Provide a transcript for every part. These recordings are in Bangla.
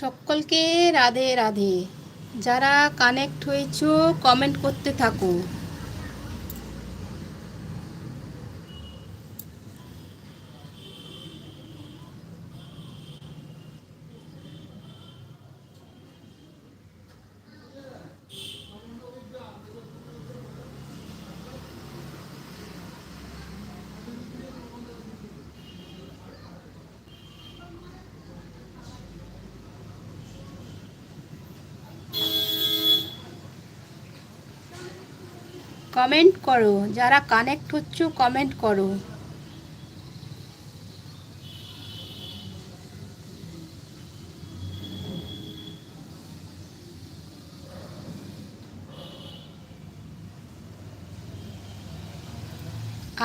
সকলকে রাধে রাধে। যারা কানেক্ট হয়েছ কমেন্ট করতে থাকো। কমেন্ট করো, যারা কানেক্ট হচ্ছ কমেন্ট করো।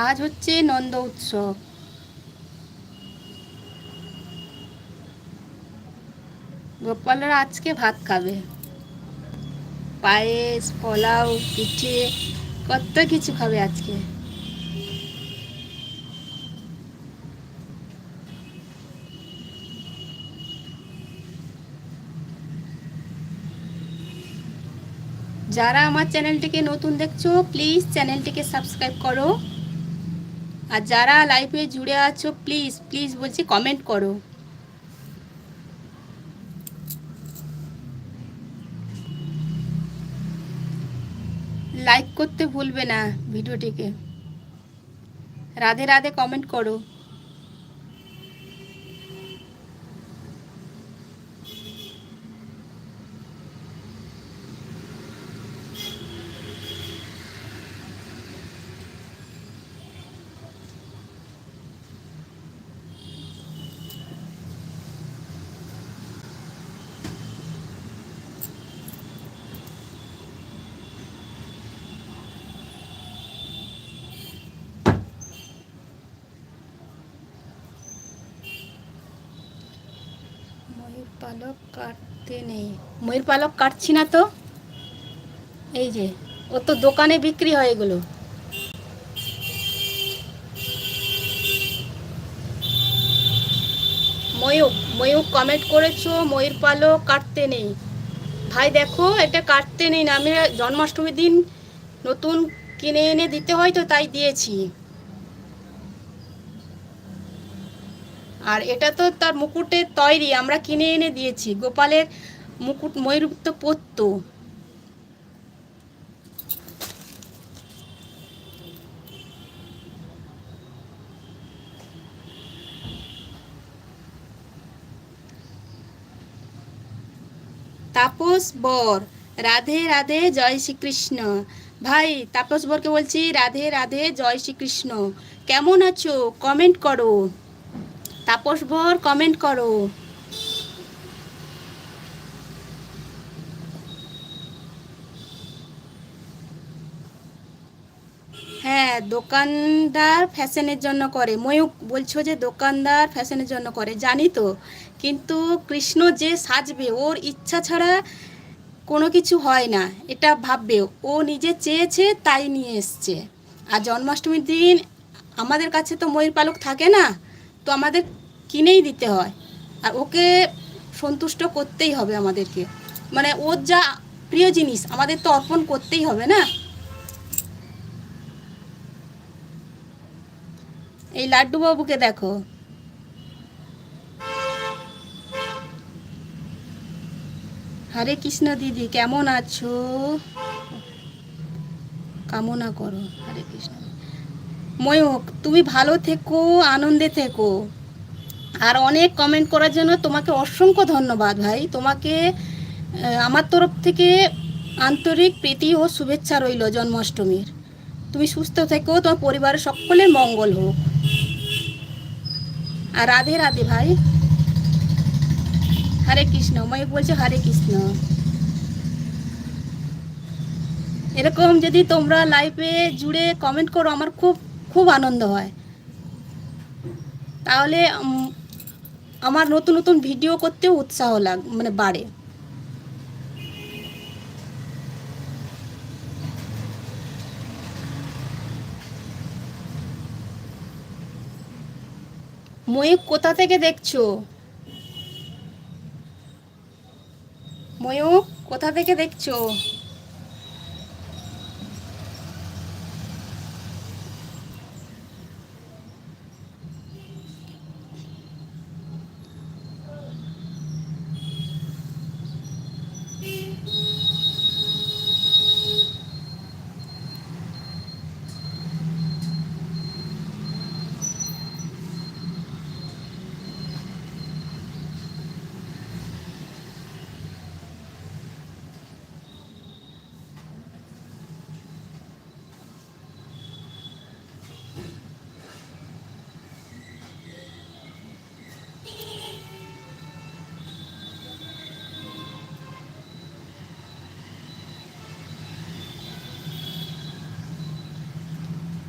আজ হচ্ছে নন্দ উৎসব। গোপালরা আজকে ভাত খাবে। পায়েস, পোলাও, পিঠে কত কিছু খাবে আজকে? যারা আমার চ্যানেলটিকে নতুন দেখছ প্লিজ চ্যানেলটিকে সাবস্ক্রাইব করো। আর যারা লাইফে জুড়ে আছো প্লিজ প্লিজ বলছি কমেন্ট করো। লাইক করতে ভুলবে না ভিডিওটিকে। রাধে রাধে কমেন্ট করো ময়ূর পালক কাটতে নেই। ময়ূর পালক কাটছি না তো? এই যে ও তো দোকানে বিক্রি হয় এগুলো। ময়ূর ময়ূর কমেন্ট করেছ, ময়ূর পালক কাটতে নেই। ভাই দেখো, এটা কাটতে নেই না। আমি জন্মাষ্টমীর দিন নতুন কিনে এনে দিতে হয় তো তাই দিয়েছি। আর এটা তো তার মুকুটের তৈরি, আমরা কিনে এনে দিয়েছি। গোপালের মুকুট ময়ূর তো তাপস বর, রাধে রাধে জয় শ্রীকৃষ্ণ। ভাই, তাপস বরকে বলছি, রাধে রাধে জয় শ্রীকৃষ্ণ। কেমন আছো? কমেন্ট করো। তাপস বর কমেন্ট করো। হ্যাঁ দোকানদার ফ্যাশনের জন্য করে। ময়ূক বলছো যে দোকানদার ফ্যাশনের জন্য করে, জানি তো। কিন্তু কৃষ্ণ যে সাজবে, ওর ইচ্ছা ছাড়া কোনো কিছু হয় না, এটা ভাববে। ও নিজে চেয়েছে, তাই নিয়ে এসছে। আর জন্মাষ্টমীর দিন আমাদের কাছে তো ময়ূর পালক থাকে না তো আমাদের কিনেই দিতে হয়। আর ওকে সন্তুষ্ট করতেই হবে আমাদেরকে। মানে ওর যা প্রিয় জিনিস, আমাদের তো অর্পণ করতেই হবে না? এই লাড্ডু বাবুকে দেখো। হরে কৃষ্ণ দিদি, কেমন আছো? কামনা করো, হরে কৃষ্ণ। ময়ূক তুমি ভালো থেকো, আনন্দে থেকো। আর অনেক কমেন্ট করার জন্য তোমাকে অসংখ্য ধন্যবাদ ভাই। তোমাকে আমার তরফ থেকে আন্তরিক প্রীতি ও শুভেচ্ছা রইল জন্মাষ্টমীর। তুমি সুস্থ থেকো, তোমার পরিবারের সকলের মঙ্গল হোক। আর রাধে রাধে ভাই। হরে কৃষ্ণ ময়ূক বলছে হরে কৃষ্ণ। এরকম যদি তোমরা লাইফে জুড়ে কমেন্ট করো, আমার খুব খুব আনন্দ হয়। তাহলে আমার নতুন নতুন ভিডিও করতেও উৎসাহ লাগ মানে বাড়ে। ময়ূক কোথা থেকে দেখছ? ময়ূক কোথা থেকে দেখছ?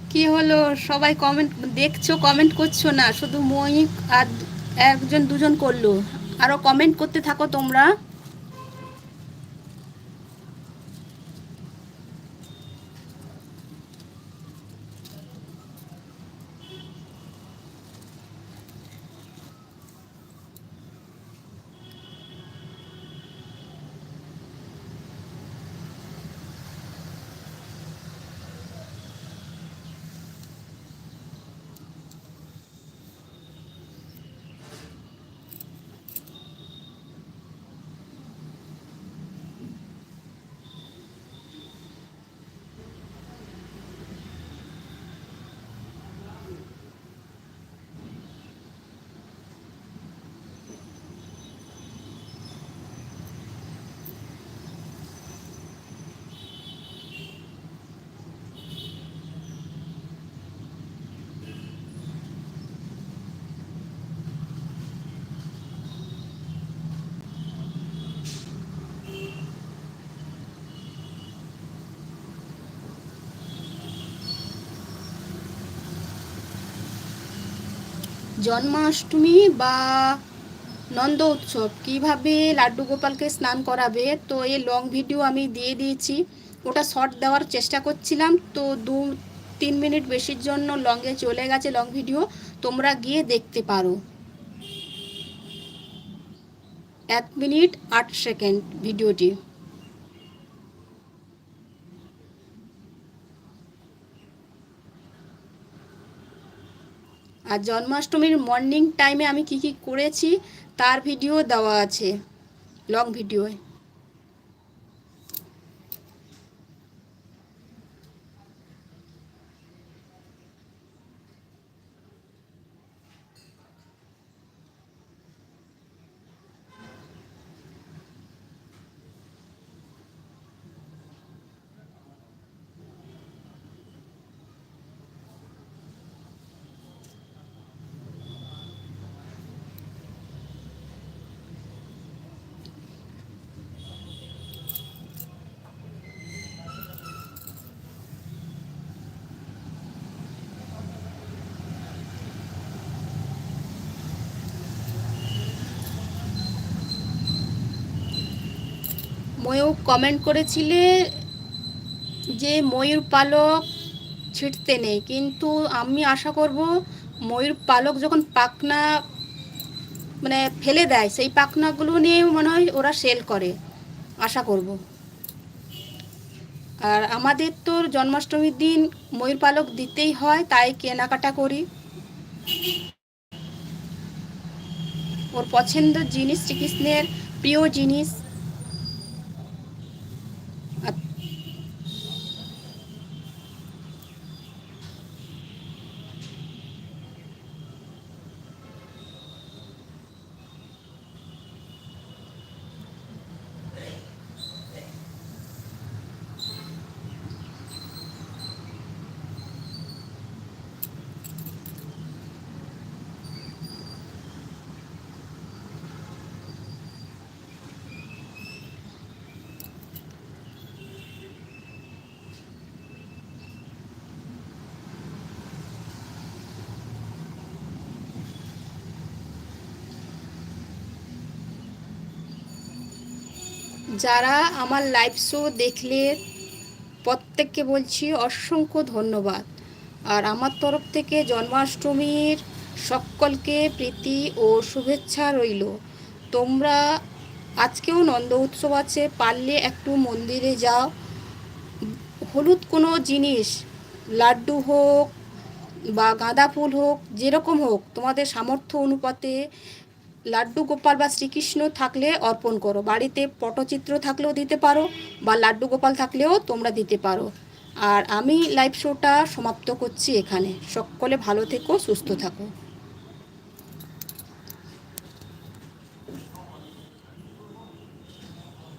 কি হলো? সবাই কমেন্ট দেখছ কমেন্ট করছ না। শুধু মই আর একজন দুজন করল। আরও কমেন্ট করতে থাকো তোমরা। জন্মাষ্টমী বা নন্দ উৎসব, কীভাবে লাড্ডু গোপালকে স্নান করাবে, তো এই লং ভিডিও আমি দিয়ে দিয়েছি। ওটা শর্ট দেওয়ার চেষ্টা করছিলাম, তো দু, তিন মিনিট বেশির জন্য লংয়ে চলে গেছে লং ভিডিও তোমরা গিয়ে দেখতে পারো। এক মিনিট আট সেকেন্ড ভিডিওটি আর জন্মাষ্টমীর মর্নিং টাইমে আমি কি কি করেছি তার ভিডিও দেওয়া আছে লং ভিডিওয় ময়ূর কমেন্ট করেছিলে যে ময়ূর পালক ছিটতে নেই। কিন্তু আমি আশা করব ময়ূর পালক যখন পাখনা মানে ফেলে দেয়, সেই পাখনাগুলো নিয়ে মনে হয় ওরা সেল করে, আশা করব। আর আমাদের তো জন্মাষ্টমীর দিন ময়ূর পালক দিতেই হয়, তাই কেনাকাটা করি। ওর পছন্দের জিনিস শ্রীকৃষ্ণের প্রিয় জিনিস যারা আমার লাইভ শো দেখলে প্রত্যেককে বলছি অসংখ্য ধন্যবাদ। আর আমার তরফ থেকে জন্মাষ্টমীর সকলকে প্রীতি ও শুভেচ্ছা রইল। তোমরা আজকেও নন্দ উৎসব আছে, পারলে একটু মন্দিরে যাও। হলুদ কোনো জিনিস, লাড্ডু হোক বা গাঁদা ফুল হোক, যেরকম হোক, তোমাদের সামর্থ্য অনুপাতে লাড্ডু গোপাল বা শ্রীকৃষ্ণ থাকলে অর্পণ করো। বাড়িতে পটচিত্র থাকলেও দিতে পারো বা লাড্ডু গোপাল থাকলেও তোমরা দিতে পারো। আর আমি লাইভ শোটা সমাপ্ত করছি এখানে। সকলে ভালো থেকো, সুস্থ থাকো।